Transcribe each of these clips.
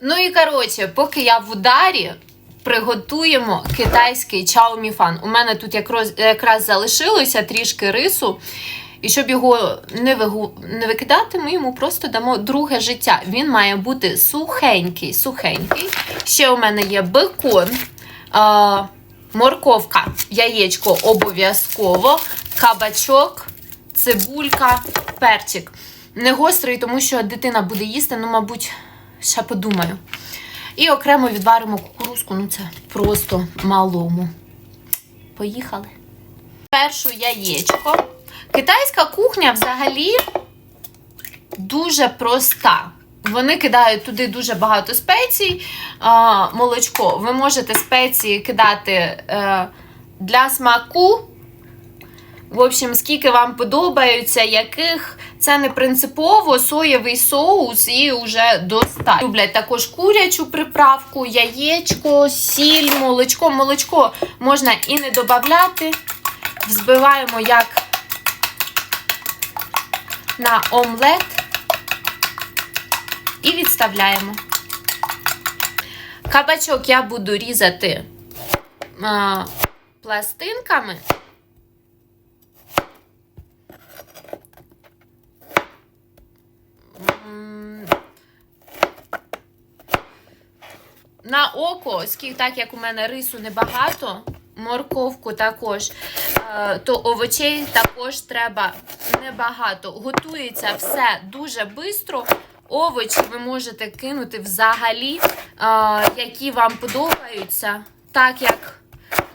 Ну і коротше, поки я в ударі, приготуємо китайський чаоміфан. У мене тут якраз, якраз залишилося трішки рису. І щоб його не, вигу... не викидати, ми йому просто дамо друге життя. Він має бути сухенький, сухенький. Ще у мене є бекон, а, морковка, яєчко обов'язково, кабачок, цибулька, перчик. Не гострий, тому що дитина буде їсти, ну, мабуть, ще подумаю. І окремо відваримо кукурузку, ну це просто малому. Поїхали. Першу яєчко. Китайська кухня взагалі дуже проста. Вони кидають туди дуже багато спецій, молочко. Ви можете спеції кидати е, для смаку. В общем, скільки вам подобаються, яких це не принципово, соєвий соус і вже достатньо. Люблять також курячу приправку, яєчко, сіль, молочко. Молочко можна і не додати. Взбиваємо як на омлет і відставляємо. Кабачок я буду різати а, пластинками. На око, оскільки так як у мене рису небагато, морковку також, е, то овочей також треба небагато. Готується все дуже швидко. Овочі ви можете кинути взагалі, е, які вам подобаються, так як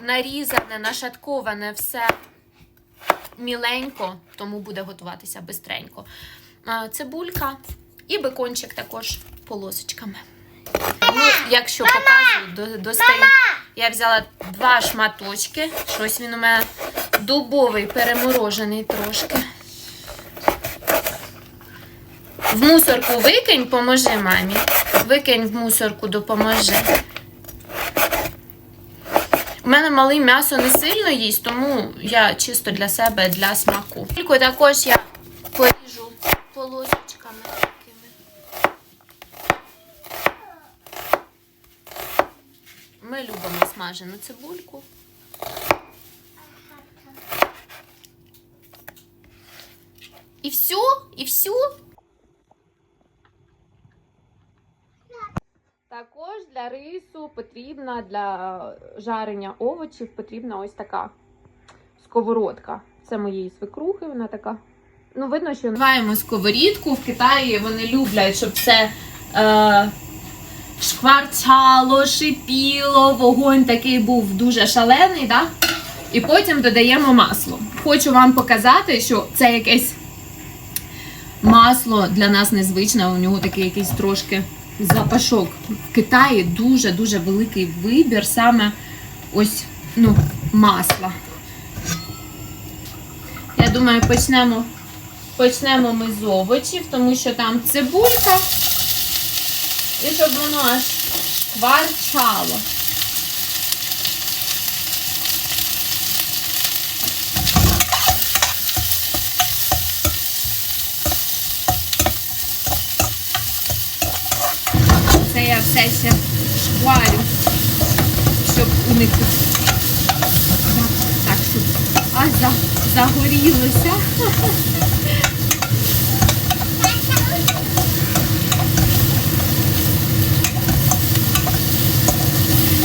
нарізане, нашатковане все міленько, тому буде готуватися бистренько. Е, Цибулька і бекончик також полосочками. Ну, якщо показую, до, достаю. Я взяла два шматочки. Щось він у мене дубовий, переморожений трошки. В мусорку викинь, поможи мамі. Викинь в мусорку, допоможи. У мене малий м'ясо не сильно їсть, тому я чисто для себе, для смаку. Тільки також я поріжу полосочками такими. Ми любимо смажену цибульку. І все, і все. Також для рису потрібна для жарення овочів потрібна ось така сковородка. Це моєї свекрухи, вона така. Ну, видно, що називаємо сковорідку. В Китаї вони люблять, щоб це е, шкварчало, шипіло, вогонь такий був дуже шалений, да? і потім додаємо масло. Хочу вам показати, що це якесь масло для нас незвичне, у нього такий якийсь трошки запашок. В Китаї дуже-дуже великий вибір саме ось ну, масла. Я думаю, почнемо, почнемо ми з овочів, тому що там цибулька. І щоб воно аж кварчало. Це я все ще шкварю, щоб уникнути. Так, так, щоб аж за, загорілося.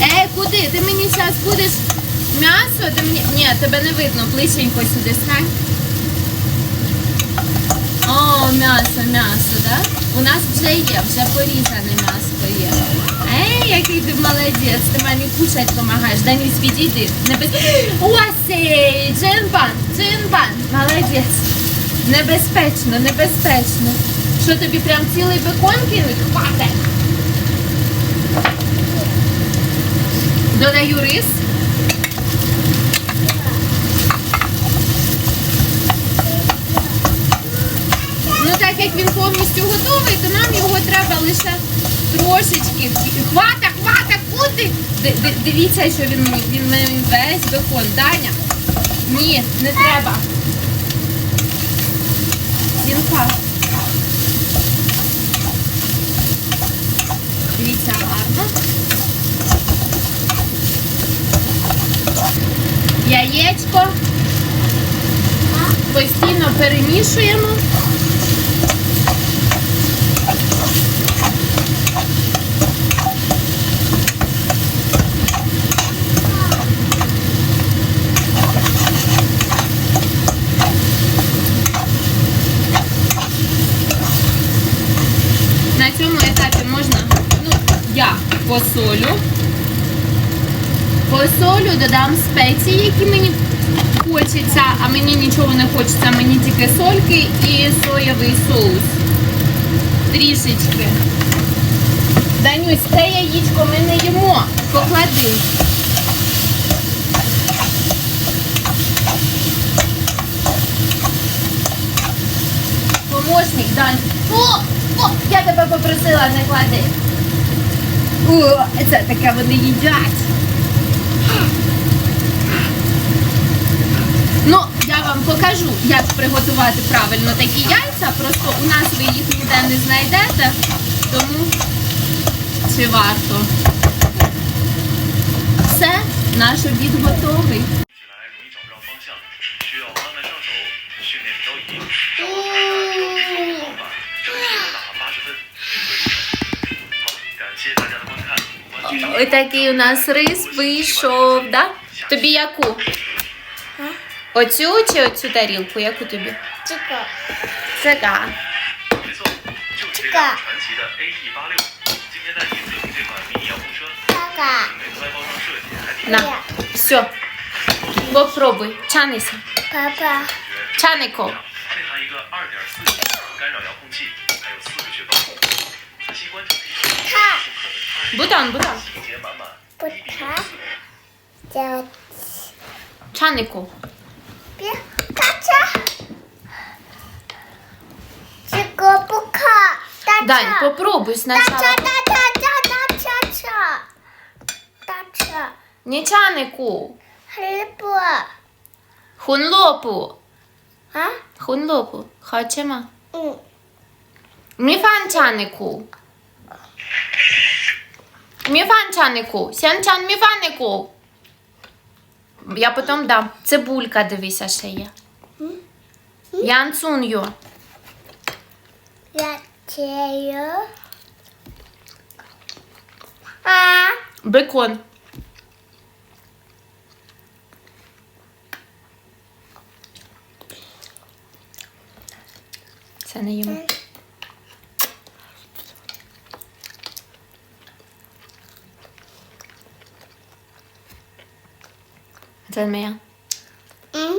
Ей, куди? Ти мені зараз будеш м'ясо? Ти мені... Ні, тебе не видно, ближченько сюди стань. О, м'ясо, м'ясо, да? У нас вже є, вже порізане м'ясо є. Ей, який ти молодець, ти мені кушать допомагаєш. Даніс, відійди. Не без... Уасей, джинбан, джинбан, молодець. Небезпечно, небезпечно. Що тобі прям цілий бекон кинуть? Хватить. Додаю рис. Ну, так як він повністю готовий, то нам його треба лише трошечки. Хвата, хвата, куди? Ди- ди- Дивіться, що він мені. Він весь бекон. Даня. Ні, не треба. Зінка. Дивіться. Яєчко. Постійно перемішуємо. На цьому етапі можна, ну, я посолю. Посолю, додам спеції, які мені хочеться, а мені нічого не хочеться, мені тільки сольки і соєвий соус. Трішечки. Данюсь, те яєчко ми не їмо. Поклади. Помощник, Дань. О, о, я тебе попросила, не клади. О, це таке вони їдять. Ну, я вам покажу, як приготувати правильно такі яйця. Просто у нас ви їх ніде не знайдете, тому чи варто. Все, наш обід готовий. Отакий у нас рис вийшов, да? Тобі яку? Оцю чи оцю тарілку? Яку тобі? Чека. Чека. Чека. На, все. Попробуй. Чанися. Папа. Чанико. Ха. Бутон, бутон. Пута. Чанику. Кача. Чекопука. Дань, попробуй сначала. Тача, тача, тача, тача. Тача. Не чанику. Хліба. Хунлопу. А? Хунлопу. Хочемо? Міфан чанику. Мій фанчанику, сянчан міфанику. Я потім дам. Цибулька дивися ще є. Янцуню. Я чею. А. Бекон. Це не їмо. 怎么样？嗯？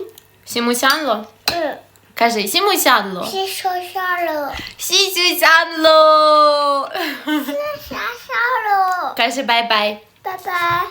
羡慕下喽嗯。开始羡慕下喽谁说下了。谁说下了。开始拜拜。拜拜。